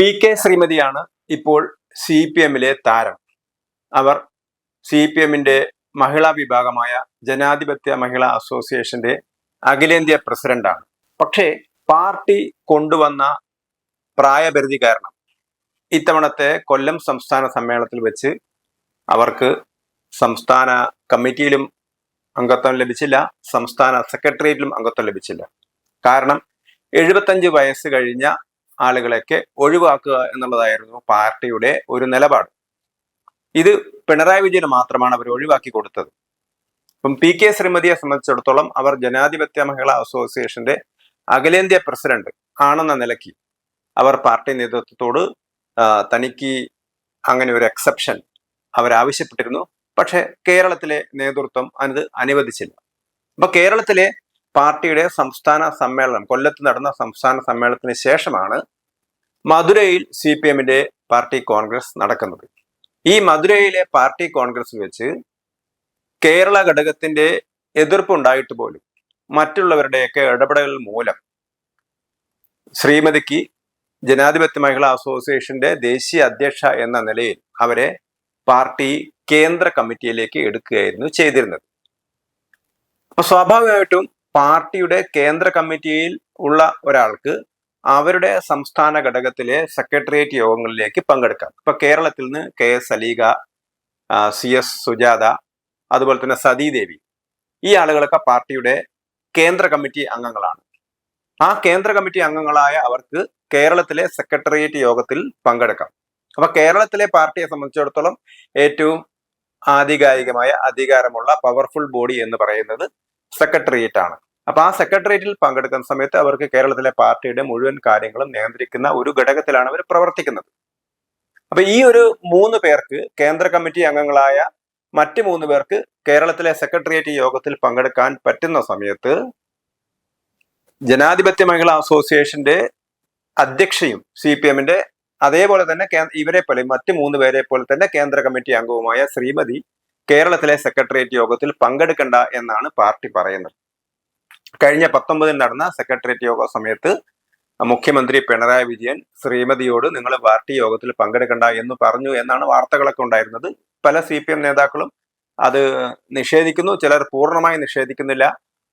P K ശ്രീമതിയാണ് ഇപ്പോൾ C P എമ്മിലെ താരം. അവർ സി പി എമ്മിന്റെ മഹിളാ വിഭാഗമായ ജനാധിപത്യ മഹിളാ അസോസിയേഷന്റെ അഖിലേന്ത്യാ പ്രസിഡന്റാണ്. പക്ഷേ പാർട്ടി കൊണ്ടുവന്ന പ്രായപരിധി കാരണം ഇത്തവണത്തെ കൊല്ലം സംസ്ഥാന സമ്മേളനത്തിൽ വെച്ച് അവർക്ക് സംസ്ഥാന കമ്മിറ്റിയിലും അംഗത്വം ലഭിച്ചില്ല സംസ്ഥാന സെക്രട്ടേറിയറ്റിലും അംഗത്വം ലഭിച്ചില്ല. കാരണം എഴുപത്തഞ്ച് വയസ്സ് കഴിഞ്ഞ ആളുകളെയൊക്കെ ഒഴിവാക്കുക എന്നുള്ളതായിരുന്നു പാർട്ടിയുടെ ഒരു നിലപാട്. ഇത് പിണറായി വിജയന് മാത്രമാണ് അവർ ഒഴിവാക്കി കൊടുത്തത്. ഇപ്പം പി കെ ശ്രീമതിയെ സംബന്ധിച്ചിടത്തോളം അവർ ജനാധിപത്യ മഹിളാ അസോസിയേഷന്റെ അഖിലേന്ത്യാ പ്രസിഡന്റ് ആണെന്ന നിലയ്ക്ക് അവർ പാർട്ടി നേതൃത്വത്തോട് തനിക്ക് അങ്ങനെ ഒരു എക്സെപ്ഷൻ അവരാവശ്യപ്പെട്ടിരുന്നു. പക്ഷേ കേരളത്തിലെ നേതൃത്വം അത് അനുവദിച്ചില്ല. അപ്പൊ കേരളത്തിലെ പാർട്ടിയുടെ സംസ്ഥാന സമ്മേളനം കൊല്ലത്ത് നടന്ന സംസ്ഥാന സമ്മേളനത്തിന് ശേഷമാണ് മധുരയിൽ സി പി എമ്മിന്റെ പാർട്ടി കോൺഗ്രസ് നടക്കുന്നത്. ഈ മധുരയിലെ പാർട്ടി കോൺഗ്രസ് വെച്ച് കേരള ഘടകത്തിന്റെ എതിർപ്പുണ്ടായിട്ട് പോലും മറ്റുള്ളവരുടെയൊക്കെ ഇടപെടൽ മൂലം ശ്രീമതിക്ക് ജനാധിപത്യ മഹിളാ അസോസിയേഷന്റെ ദേശീയ അധ്യക്ഷ എന്ന നിലയിൽ അവരെ പാർട്ടി കേന്ദ്ര കമ്മിറ്റിയിലേക്ക് എടുക്കുകയായിരുന്നു ചെയ്തിരുന്നത്. അപ്പൊ സ്വാഭാവികമായിട്ടും പാർട്ടിയുടെ കേന്ദ്ര കമ്മിറ്റിയിൽ ഉള്ള ഒരാൾക്ക് അവരുടെ സംസ്ഥാന ഘടകത്തിലെ സെക്രട്ടേറിയറ്റ് യോഗങ്ങളിലേക്ക് പങ്കെടുക്കാം. ഇപ്പൊ കേരളത്തിൽ നിന്ന് K S അലീഗ C S Sujatha അതുപോലെ തന്നെ സതീദേവി ഈ ആളുകളൊക്കെ പാർട്ടിയുടെ കേന്ദ്ര കമ്മിറ്റി അംഗങ്ങളാണ്. ആ കേന്ദ്ര കമ്മിറ്റി അംഗങ്ങളായ അവർക്ക് കേരളത്തിലെ സെക്രട്ടേറിയറ്റ് യോഗത്തിൽ പങ്കെടുക്കാം. അപ്പൊ കേരളത്തിലെ പാർട്ടിയെ സംബന്ധിച്ചിടത്തോളം ഏറ്റവും ആധികാരികമായ അധികാരമുള്ള പവർഫുൾ ബോഡി എന്ന് പറയുന്നത് സെക്രട്ടേറിയറ്റ് ആണ് അപ്പൊ ആ സെക്രട്ടേറിയറ്റിൽ പങ്കെടുക്കുന്ന സമയത്ത് അവർക്ക് കേരളത്തിലെ പാർട്ടിയുടെ മുഴുവൻ കാര്യങ്ങളും നിയന്ത്രിക്കുന്ന ഒരു ഘടകത്തിലാണ് അവർ പ്രവർത്തിക്കുന്നത്. അപ്പൊ ഈ ഒരു മൂന്ന് പേർക്ക് കേന്ദ്ര കമ്മിറ്റി അംഗങ്ങളായ മറ്റ് മൂന്ന് പേർക്ക് കേരളത്തിലെ സെക്രട്ടേറിയറ്റ് യോഗത്തിൽ പങ്കെടുക്കാൻ പറ്റുന്ന സമയത്ത് ജനാധിപത്യ മഹിളാ അസോസിയേഷന്റെ അധ്യക്ഷയും സി പി എമ്മിന്റെ അതേപോലെ തന്നെ ഇവരെ പോലെ മറ്റ് മൂന്ന് പേരെ പോലെ തന്നെ കേന്ദ്ര കമ്മിറ്റി അംഗവുമായ ശ്രീമതി കേരളത്തിലെ സെക്രട്ടേറിയറ്റ് യോഗത്തിൽ പങ്കെടുക്കണ്ട എന്നാണ് പാർട്ടി പറയുന്നത്. കഴിഞ്ഞ പത്തൊമ്പതിൽ നടന്ന സെക്രട്ടേറിയറ്റ് യോഗ സമയത്ത് മുഖ്യമന്ത്രി പിണറായി വിജയൻ ശ്രീമതിയോട് നിങ്ങൾ പാർട്ടി യോഗത്തിൽ പങ്കെടുക്കണ്ട എന്ന് പറഞ്ഞു എന്നാണ് വാർത്തകളൊക്കെ ഉണ്ടായിരുന്നത്. പല സി പി എം നേതാക്കളും അത് നിഷേധിക്കുന്നു. ചിലർ പൂർണമായി നിഷേധിക്കുന്നില്ല.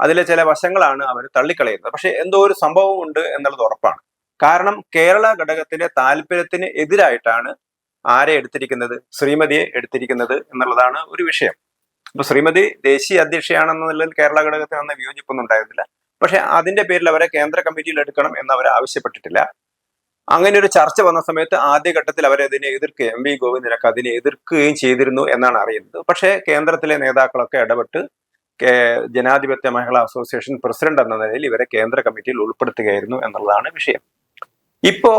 അതിലെ ചില വശങ്ങളാണ് അവർ തള്ളിക്കളയുന്നത്. പക്ഷെ എന്തോ ഒരു സംഭവം ഉണ്ട് എന്നുള്ളത് ഉറപ്പാണ്. കാരണം കേരള ഘടകത്തിന്റെ താല്പര്യത്തിന് എതിരായിട്ടാണ് ആരെ എടുത്തിരിക്കുന്നത്? ശ്രീമതിയെ എടുത്തിരിക്കുന്നത് എന്നുള്ളതാണ് ഒരു വിഷയം. അപ്പൊ ശ്രീമതി ദേശീയ അധ്യക്ഷയാണെന്ന നിലയിൽ കേരള ഘടകത്തിൽ അന്ന് വിയോജിപ്പൊന്നും ഉണ്ടായിരുന്നില്ല. പക്ഷെ അതിന്റെ പേരിൽ അവരെ കേന്ദ്ര കമ്മിറ്റിയിൽ എടുക്കണം എന്ന് അവർ ആവശ്യപ്പെട്ടിട്ടില്ല. അങ്ങനെ ഒരു ചർച്ച വന്ന സമയത്ത് ആദ്യഘട്ടത്തിൽ അവരെ അതിനെ എതിർക്കുക എം വി ഗോവിന്ദനൊക്കെ അതിനെ എതിർക്കുകയും ചെയ്തിരുന്നു എന്നാണ് അറിയുന്നത്. പക്ഷേ കേന്ദ്രത്തിലെ നേതാക്കളൊക്കെ ഇടപെട്ട് ജനാധിപത്യ മഹിളാ അസോസിയേഷൻ പ്രസിഡന്റ് എന്ന നിലയിൽ ഇവരെ കേന്ദ്ര കമ്മിറ്റിയിൽ ഉൾപ്പെടുത്തുകയായിരുന്നു എന്നുള്ളതാണ് വിഷയം. ഇപ്പോ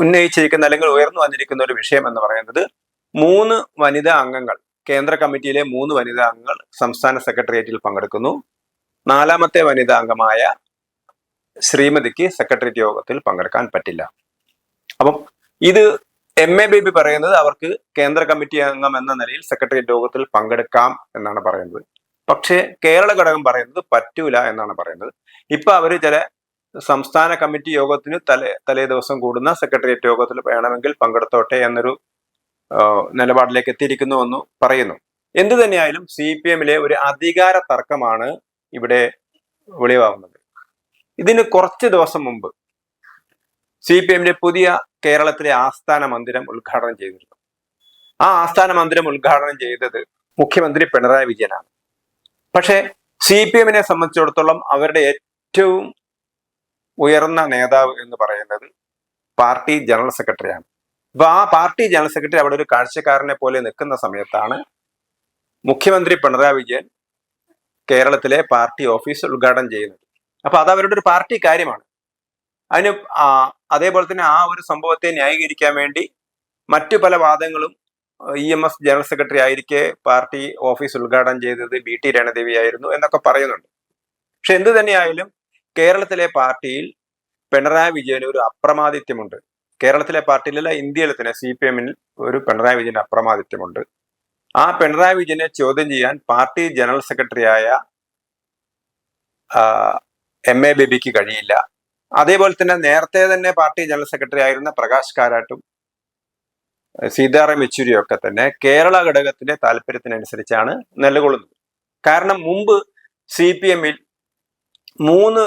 ഉന്നയിച്ചിരിക്കുന്ന അല്ലെങ്കിൽ ഉയർന്നു വന്നിരിക്കുന്ന ഒരു വിഷയം എന്ന് പറയുന്നത് മൂന്ന് വനിതാ അംഗങ്ങൾ കേന്ദ്ര കമ്മിറ്റിയിലെ മൂന്ന് വനിതാ അംഗങ്ങൾ സംസ്ഥാന സെക്രട്ടേറിയറ്റിൽ പങ്കെടുക്കുന്നു. നാലാമത്തെ വനിതാ അംഗമായ ശ്രീമതിക്ക് സെക്രട്ടേറിയറ്റ് യോഗത്തിൽ പങ്കെടുക്കാൻ പറ്റില്ല. അപ്പം ഇത് എം എ ബേബി പറയുന്നത് അവർക്ക് കേന്ദ്ര കമ്മിറ്റി അംഗം എന്ന നിലയിൽ സെക്രട്ടേറിയറ്റ് യോഗത്തിൽ പങ്കെടുക്കാം എന്നാണ് പറയുന്നത്. പക്ഷേ കേരള ഘടകം പറയുന്നത് പറ്റൂല എന്നാണ് പറയുന്നത്. ഇപ്പൊ അവർ ചില സംസ്ഥാന കമ്മിറ്റി യോഗത്തിന് തലേ തലേ ദിവസം കൂടുന്ന സെക്രട്ടേറിയറ്റ് യോഗത്തിൽ വേണമെങ്കിൽ പങ്കെടുത്തോട്ടെ എന്നൊരു നിലപാടിലേക്ക് എത്തിയിരിക്കുന്നുവെന്ന് പറയുന്നു. എന്തു തന്നെയായാലും സി പി എമ്മിലെ ഒരു അധികാര തർക്കമാണ് ഇവിടെ വെളിവാകുന്നത്. ഇതിന് കുറച്ച് ദിവസം മുമ്പ് സി പി എമ്മിന്റെ പുതിയ കേരളത്തിലെ ആസ്ഥാന മന്ദിരം ഉദ്ഘാടനം ചെയ്തിരുന്നു. ആ ആസ്ഥാന മന്ദിരം ഉദ്ഘാടനം ചെയ്തത് മുഖ്യമന്ത്രി പിണറായി വിജയനാണ്. പക്ഷേ സി പി എമ്മിനെ സംബന്ധിച്ചിടത്തോളം അവരുടെ ഏറ്റവും ഉയർന്ന നേതാവ് എന്ന് പറയുന്നത് പാർട്ടി ജനറൽ സെക്രട്ടറിയാണ്. അപ്പൊ ആ പാർട്ടി ജനറൽ സെക്രട്ടറി അവിടെ ഒരു കാഴ്ചക്കാരനെ പോലെ നിൽക്കുന്ന സമയത്താണ് മുഖ്യമന്ത്രി പിണറായി വിജയൻ കേരളത്തിലെ പാർട്ടി ഓഫീസ് ഉദ്ഘാടനം ചെയ്യുന്നത്. അപ്പൊ അത് അവരുടെ ഒരു പാർട്ടി കാര്യമാണ്. അതിന് അതേപോലെ തന്നെ ആ ഒരു സംഭവത്തെ ന്യായീകരിക്കാൻ വേണ്ടി മറ്റു പല വാദങ്ങളും E M S general secretary ആയിരിക്കെ party office ഉദ്ഘാടനം ചെയ്തത് ബി ടി രണദേവി ആയിരുന്നു എന്നൊക്കെ പറയുന്നുണ്ട്. പക്ഷെ എന്ത് തന്നെയായാലും കേരളത്തിലെ പാർട്ടിയിൽ പിണറായി വിജയന് ഒരു അപ്രമാദിത്യമുണ്ട്. കേരളത്തിലെ പാർട്ടിയിലല്ല ഇന്ത്യയിൽ തന്നെ സി പി എമ്മിൽ ഒരു പിണറായി വിജയന് അപ്രമാദിത്യമുണ്ട്. ആ പിണറായി വിജയനെ ചോദ്യം ചെയ്യാൻ പാർട്ടി ജനറൽ സെക്രട്ടറിയായ എം എ ബേബിക്ക് കഴിയില്ല. അതേപോലെ തന്നെ നേരത്തെ തന്നെ പാർട്ടി ജനറൽ സെക്രട്ടറി ആയിരുന്ന പ്രകാശ് കാരാട്ടും സീതാറാം യെച്ചൂരിയും ഒക്കെ തന്നെ കേരള ഘടകത്തിന്റെ താല്പര്യത്തിനനുസരിച്ചാണ് നിലകൊള്ളുന്നത്. കാരണം മുമ്പ് സി പി എമ്മിൽ മൂന്ന്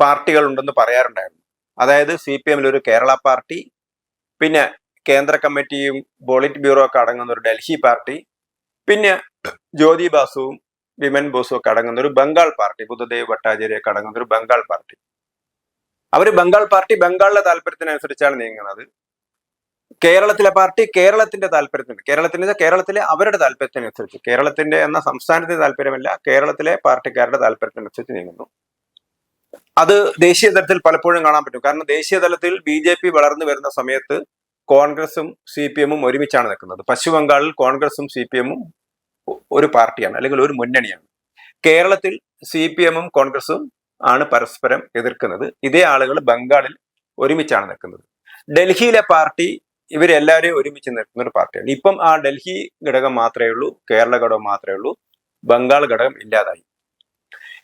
പാർട്ടികൾ ഉണ്ടെന്ന് പറയാറുണ്ടായിരുന്നു. അതായത് സി പി എമ്മിൽ ഒരു കേരള പാർട്ടി പിന്നെ കേന്ദ്ര കമ്മിറ്റിയും ബോളിറ്റ് ബ്യൂറോ ഒക്കെ അടങ്ങുന്ന ഒരു ഡൽഹി പാർട്ടി പിന്നെ ജ്യോതി ബാസുവും വിമൻ ബോസും ഒക്കെ അടങ്ങുന്ന ഒരു ബംഗാൾ പാർട്ടി ബുദ്ധദേവ് ഭട്ടാചാര്യ ഒക്കെ അടങ്ങുന്ന ഒരു ബംഗാൾ പാർട്ടി. അവർ ബംഗാൾ പാർട്ടി ബംഗാളിലെ താല്പര്യത്തിനനുസരിച്ചാണ് നീങ്ങുന്നത് കേരളത്തിലെ പാർട്ടി കേരളത്തിന്റെ താല്പര്യത്തിന് കേരളത്തിന്റെ കേരളത്തിലെ അവരുടെ താല്പര്യത്തിനനുസരിച്ച് കേരളത്തിന്റെ എന്ന സംസ്ഥാനത്തിന്റെ താല്പര്യമല്ല കേരളത്തിലെ പാർട്ടിക്കാരുടെ താല്പര്യത്തിനനുസരിച്ച് നീങ്ങുന്നു. അത് ദേശീയ തലത്തിൽ പലപ്പോഴും കാണാൻ പറ്റും. കാരണം ദേശീയ തലത്തിൽ ബി ജെ പി വളർന്നു വരുന്ന സമയത്ത് കോൺഗ്രസും സി പി എമ്മും ഒരുമിച്ചാണ് നിൽക്കുന്നത്. പശ്ചിമ ബംഗാളിൽ കോൺഗ്രസും സി പി എമ്മും ഒരു പാർട്ടിയാണ് അല്ലെങ്കിൽ ഒരു മുന്നണിയാണ്. കേരളത്തിൽ സി പി എമ്മും കോൺഗ്രസും ആണ് പരസ്പരം എതിർക്കുന്നത്. ഇതേ ആളുകൾ ബംഗാളിൽ ഒരുമിച്ചാണ് നിൽക്കുന്നത്. ഡൽഹിയിലെ പാർട്ടി ഇവരെല്ലാവരെയും ഒരുമിച്ച് നിൽക്കുന്ന ഒരു പാർട്ടിയാണ്. ഇപ്പം ആ ഡൽഹി ഘടകം മാത്രമേ ഉള്ളൂ കേരള ഘടകം മാത്രമേ ഉള്ളൂ ബംഗാൾ ഘടകം ഇല്ലാതായി.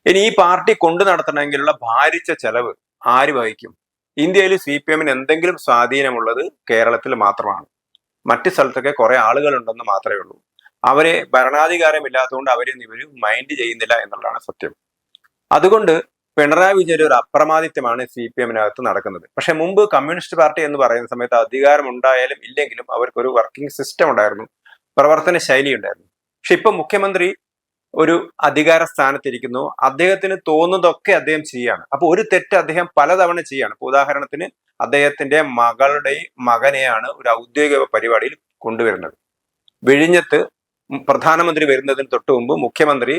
ഇനി ഈ പാർട്ടി കൊണ്ടു നടത്തണമെങ്കിലുള്ള ഭാരിച്ച ചെലവ് ആര് വഹിക്കും? ഇന്ത്യയിൽ സി പി എമ്മിന് എന്തെങ്കിലും സ്വാധീനമുള്ളത് കേരളത്തിൽ മാത്രമാണ്. മറ്റു സ്ഥലത്തൊക്കെ കുറെ ആളുകളുണ്ടെന്ന് മാത്രമേ ഉള്ളൂ. അവരെ ഭരണാധികാരം ഇല്ലാത്തതുകൊണ്ട് അവരെ ഇവർ മൈൻഡ് ചെയ്യുന്നില്ല എന്നുള്ളതാണ് സത്യം. അതുകൊണ്ട് പിണറായി വിജയൻ ഒരു അപ്രമാദിത്വമാണ് സി പി എമ്മിനകത്ത് നടക്കുന്നത്. പക്ഷെ മുമ്പ് കമ്മ്യൂണിസ്റ്റ് പാർട്ടി എന്ന് പറയുന്ന സമയത്ത് അധികാരം ഉണ്ടായാലും ഇല്ലെങ്കിലും അവർക്കൊരു വർക്കിംഗ് സിസ്റ്റം ഉണ്ടായിരുന്നു. പ്രവർത്തന ശൈലി ഉണ്ടായിരുന്നു. പക്ഷെ ഇപ്പൊ മുഖ്യമന്ത്രി ഒരു അധികാര സ്ഥാനത്തിരിക്കുന്നു അദ്ദേഹത്തിന് തോന്നുന്നതൊക്കെ അദ്ദേഹം ചെയ്യാണ്. അപ്പൊ ഒരു തെറ്റ് അദ്ദേഹം പലതവണ ചെയ്യാണ്. ഇപ്പൊ ഉദാഹരണത്തിന് അദ്ദേഹത്തിന്റെ മകളുടെ മകനെയാണ് ഒരു ഔദ്യോഗിക പരിപാടിയിൽ കൊണ്ടുവരുന്നത്. വിഴിഞ്ഞത്ത് പ്രധാനമന്ത്രി വരുന്നതിന് തൊട്ട് മുമ്പ് മുഖ്യമന്ത്രി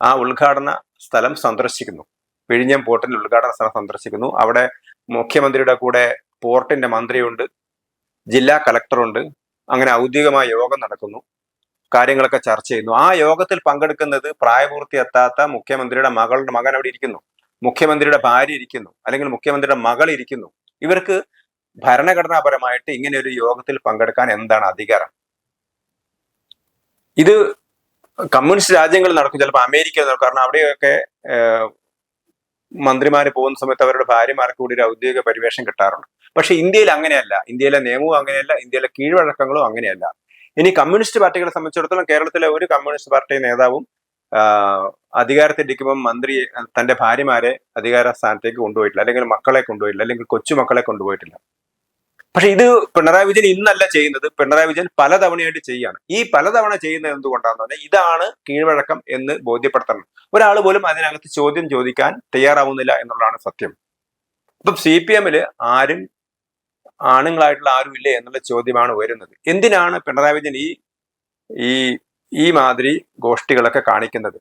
ആ ഉദ്ഘാടന സ്ഥലം സന്ദർശിക്കുന്നു. വിഴിഞ്ഞം പോർട്ടിന്റെ ഉദ്ഘാടന സ്ഥലം സന്ദർശിക്കുന്നു. അവിടെ മുഖ്യമന്ത്രിയുടെ കൂടെ പോർട്ടിന്റെ മന്ത്രിയുണ്ട്. ജില്ലാ കളക്ടറുണ്ട് അങ്ങനെ ഔദ്യോഗികമായ യോഗം നടക്കുന്നു. കാര്യങ്ങളൊക്കെ ചർച്ച ചെയ്യുന്നു. ആ യോഗത്തിൽ പങ്കെടുക്കുന്നത് പ്രായപൂർത്തി എത്താത്ത മുഖ്യമന്ത്രിയുടെ മകളുടെ മകൻ അവിടെ ഇരിക്കുന്നു. മുഖ്യമന്ത്രിയുടെ ഭാര്യ ഇരിക്കുന്നു. അല്ലെങ്കിൽ മുഖ്യമന്ത്രിയുടെ മകൾ ഇരിക്കുന്നു. ഇവർക്ക് ഭരണഘടനാപരമായിട്ട് ഇങ്ങനെ ഒരു യോഗത്തിൽ പങ്കെടുക്കാൻ എന്താണ് അധികാരം? ഇത് കമ്മ്യൂണിസ്റ്റ് രാജ്യങ്ങളിൽ നടക്കും. ചിലപ്പോൾ അമേരിക്ക കാരണം അവിടെയൊക്കെ മന്ത്രിമാർ പോകുന്ന സമയത്ത് അവരുടെ ഭാര്യമാർക്ക് കൂടി ഒരു ഔദ്യോഗിക പരിവേഷം കിട്ടാറുണ്ട്. പക്ഷെ ഇന്ത്യയിൽ അങ്ങനെയല്ല. ഇന്ത്യയിലെ നിയമവും അങ്ങനെയല്ല. ഇന്ത്യയിലെ കീഴ്വഴക്കങ്ങളും അങ്ങനെയല്ല. ഇനി കമ്മ്യൂണിസ്റ്റ് പാർട്ടികളെ സംബന്ധിച്ചിടത്തോളം കേരളത്തിലെ ഒരു കമ്മ്യൂണിസ്റ്റ് പാർട്ടി നേതാവും അധികാരത്തിരിക്കുമ്പോൾ മന്ത്രി തന്റെ ഭാര്യമാരെ അധികാര സ്ഥാനത്തേക്ക് കൊണ്ടുപോയിട്ടില്ല. അല്ലെങ്കിൽ മക്കളെ കൊണ്ടുപോയിട്ടില്ല. അല്ലെങ്കിൽ കൊച്ചുമക്കളെ കൊണ്ടുപോയിട്ടില്ല. പക്ഷെ ഇത് പിണറായി വിജയൻ ഇന്നല്ല ചെയ്യുന്നത്. പിണറായി വിജയൻ പലതവണയായിട്ട് ചെയ്യാണ്. ഈ പലതവണ ചെയ്യുന്നത് എന്തുകൊണ്ടാണെന്ന് പറഞ്ഞാൽ ഇതാണ് കീഴ്വഴക്കം എന്ന് ബോധ്യപ്പെടുത്തണം. ഒരാൾ പോലും അതിനകത്ത് ചോദ്യം ചോദിക്കാൻ തയ്യാറാവുന്നില്ല എന്നുള്ളതാണ് സത്യം. ഇപ്പം സി പി എമ്മിൽ ആരും ആണുങ്ങളായിട്ടുള്ള ആരും ഇല്ലേ എന്നുള്ള ചോദ്യമാണ് വരുന്നത് എന്തിനാണ് പിണറായി വിജയൻ ഈ ഈ ഈ മാതിരി ഗോഷ്ഠികളൊക്കെ കാണിക്കുന്നത്?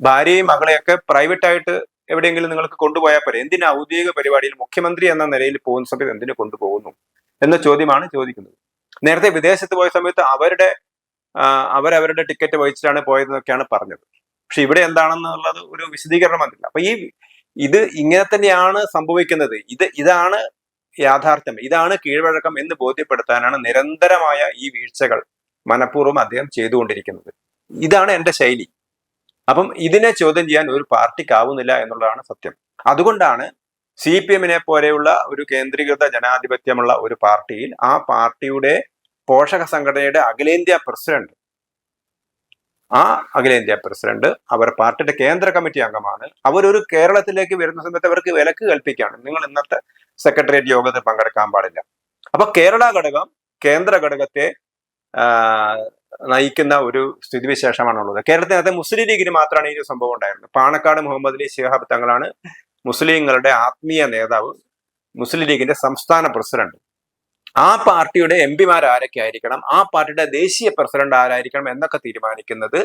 ഭാര്യയും മകളെയൊക്കെ പ്രൈവറ്റായിട്ട് എവിടെയെങ്കിലും നിങ്ങൾക്ക് കൊണ്ടുപോയാൽ പോരെ. എന്തിനാ ഔദ്യോഗിക പരിപാടിയിൽ മുഖ്യമന്ത്രി എന്ന നിലയിൽ പോകുന്ന സമയത്ത് എന്തിനു കൊണ്ടുപോകുന്നു എന്ന ചോദ്യമാണ് ചോദിക്കുന്നത്. നേരത്തെ വിദേശത്ത് പോയ സമയത്ത് അവരുടെ അവരവരുടെ ടിക്കറ്റ് വഹിച്ചിട്ടാണ് പോയതെന്നൊക്കെയാണ് പറഞ്ഞത്. പക്ഷെ ഇവിടെ എന്താണെന്നുള്ളത് ഒരു വിശദീകരണം വന്നില്ല. അപ്പൊ ഈ ഇത് ഇങ്ങനെ തന്നെയാണ് സംഭവിക്കുന്നത്. ഇത് ഇതാണ് യാഥാർത്ഥ്യം. ഇതാണ് കീഴ്വഴക്കം എന്ന് ബോധ്യപ്പെടുത്താനാണ് നിരന്തരമായ ഈ വീഴ്ചകൾ മനഃപൂർവം അദ്ദേഹം ചെയ്തുകൊണ്ടിരിക്കുന്നത്. ഇതാണ് എന്റെ ശൈലി. അപ്പം ഇതിനെ ചോദ്യം ചെയ്യാൻ ഒരു പാർട്ടിക്കാവുന്നില്ല എന്നുള്ളതാണ് സത്യം. അതുകൊണ്ടാണ് സി പി എമ്മിനെ പോലെയുള്ള ഒരു കേന്ദ്രീകൃത ജനാധിപത്യമുള്ള ഒരു പാർട്ടിയിൽ ആ പാർട്ടിയുടെ പോഷക സംഘടനയുടെ അഖിലേന്ത്യാ പ്രസിഡന്റ് ആ അഖിലേന്ത്യാ പ്രസിഡന്റ് അവർ പാർട്ടിയുടെ കേന്ദ്ര കമ്മിറ്റി അംഗമാണ്. അവരൊരു കേരളത്തിലേക്ക് വരുന്ന സമയത്ത് അവർക്ക് വിലക്ക് കൽപ്പിക്കുകയാണ് നിങ്ങൾ ഇന്നത്തെ സെക്രട്ടേറിയറ്റ് യോഗത്തിൽ പങ്കെടുക്കാൻ പാടില്ല. അപ്പൊ കേരള ഘടകം കേന്ദ്ര ഘടകത്തെ നയിക്കുന്ന ഒരു സ്ഥിതിവിശേഷമാണുള്ളത് കേരളത്തിനകത്ത് മുസ്ലിം ലീഗിന് മാത്രമാണ് ഈ ഒരു സംഭവം ഉണ്ടായിരുന്നത്. പാണക്കാട് മുഹമ്മദ് അലി ശിഹാബ് തങ്ങളാണ് മുസ്ലിങ്ങളുടെ ആത്മീയ നേതാവ് മുസ്ലിം ലീഗിന്റെ സംസ്ഥാന പ്രസിഡന്റ്. ആ പാർട്ടിയുടെ എം പിമാർ ആരൊക്കെ ആയിരിക്കണം ആ പാർട്ടിയുടെ ദേശീയ പ്രസിഡന്റ് ആരായിരിക്കണം എന്നൊക്കെ തീരുമാനിക്കുന്നത്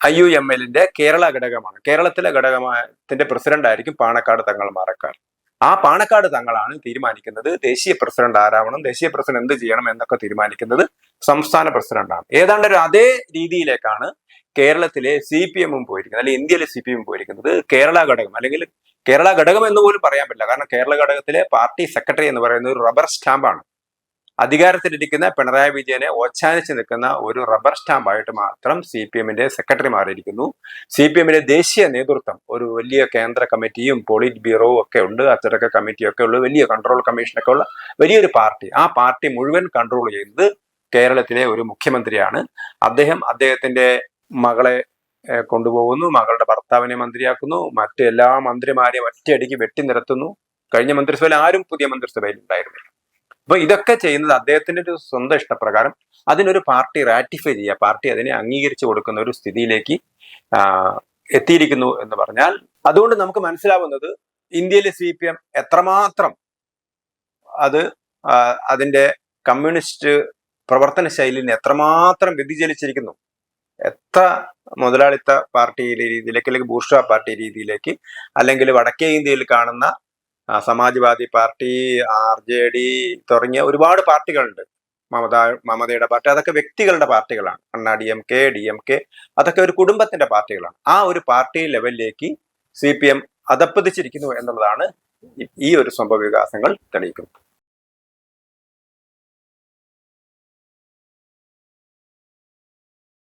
ഐ യു എം എല്ലിന്റെ കേരള ഘടകമാണ്. കേരളത്തിലെ ഘടകത്തിന്റെ പ്രസിഡന്റ് ആയിരിക്കും പാണക്കാട് തങ്ങൾ മാറക്കാർ. ആ പാണക്കാട് തങ്ങളാണ് തീരുമാനിക്കുന്നത് ദേശീയ പ്രസിഡന്റ് ആരാവണം ദേശീയ പ്രസിഡന്റ് എന്ത് ചെയ്യണം എന്നൊക്കെ തീരുമാനിക്കുന്നത് സംസ്ഥാന പ്രസിഡന്റാണ്. ഏതാണ്ട് ഒരു അതേ രീതിയിലേക്കാണ് കേരളത്തിലെ സി പി എമ്മും പോയിരിക്കുന്നത് അല്ലെങ്കിൽ ഇന്ത്യയിലെ സി പി എം പോയിരിക്കുന്നത് കേരള ഘടകം അല്ലെങ്കിൽ കേരള ഘടകം എന്ന് പോലും പറയാൻ പറ്റില്ല. കാരണം കേരള ഘടകത്തിലെ പാർട്ടി സെക്രട്ടറി എന്ന് പറയുന്ന ഒരു റബ്ബർ സ്റ്റാമ്പാണ്. അധികാരത്തിലിരിക്കുന്ന പിണറായി വിജയനെ ഓച്ചാനിച്ച് നിൽക്കുന്ന ഒരു റബ്ബർ സ്റ്റാമ്പായിട്ട് മാത്രം സി പി എമ്മിന്റെ സെക്രട്ടറി മാറിയിരിക്കുന്നു. സി പി എമ്മിന്റെ ദേശീയ നേതൃത്വം ഒരു വലിയ കേന്ദ്ര കമ്മിറ്റിയും പോളിറ്റ് ബ്യൂറോ ഒക്കെ ഉണ്ട്. അച്ചടക്ക കമ്മിറ്റിയൊക്കെ ഉള്ള വലിയ കൺട്രോൾ കമ്മീഷനൊക്കെ ഉള്ള വലിയൊരു പാർട്ടി. ആ പാർട്ടി മുഴുവൻ കൺട്രോൾ ചെയ്യുന്നത് കേരളത്തിലെ ഒരു മുഖ്യമന്ത്രിയാണ്. അദ്ദേഹം അദ്ദേഹത്തിന്റെ മകളെ കൊണ്ടുപോകുന്നു മകളുടെ ഭർത്താവിനെ മന്ത്രിയാക്കുന്നു മറ്റു എല്ലാ മന്ത്രിമാരെയും ഒറ്റയടിക്ക് വെട്ടി നിരത്തുന്നു. കഴിഞ്ഞ മന്ത്രിസഭയിൽ ആരും പുതിയ മന്ത്രിസഭയിൽ ഉണ്ടായിരുന്നില്ല. അപ്പൊ ഇതൊക്കെ ചെയ്യുന്നത് അദ്ദേഹത്തിന്റെ ഒരു സ്വന്തം ഇഷ്ടപ്രകാരം അതിനൊരു പാർട്ടി റാറ്റിഫൈ ചെയ്യുക പാർട്ടി അതിനെ അംഗീകരിച്ചു കൊടുക്കുന്ന ഒരു സ്ഥിതിയിലേക്ക് എത്തിയിരിക്കുന്നു എന്ന് പറഞ്ഞാൽ അതുകൊണ്ട് നമുക്ക് മനസ്സിലാവുന്നത് ഇന്ത്യയിലെ സി പി എം എത്രമാത്രം അത് അതിന്റെ കമ്മ്യൂണിസ്റ്റ് പ്രവർത്തന ശൈലിനെ എത്രമാത്രം വ്യതിചലിച്ചിരിക്കുന്നു. എത്ര മുതലാളിത്ത പാർട്ടി രീതിയിലേക്ക് അല്ലെങ്കിൽ ബൂർഷ പാർട്ടി രീതിയിലേക്ക് അല്ലെങ്കിൽ വടക്കേ ഇന്ത്യയിൽ കാണുന്ന Samajwadi party R J D തുടങ്ങിയ ഒരുപാട് പാർട്ടികളുണ്ട്. മമത മമതയുടെ പാർട്ടി അതൊക്കെ വ്യക്തികളുടെ പാർട്ടികളാണ്. Anna D M K D M K അതൊക്കെ ഒരു കുടുംബത്തിന്റെ പാർട്ടികളാണ്. ആ ഒരു പാർട്ടി ലെവലിലേക്ക് സി പി എം അതപ്പതിച്ചിരിക്കുന്നു എന്നുള്ളതാണ് ഈ ഒരു സംഭവ വികാസങ്ങൾ തെളിയിക്കുന്നത്.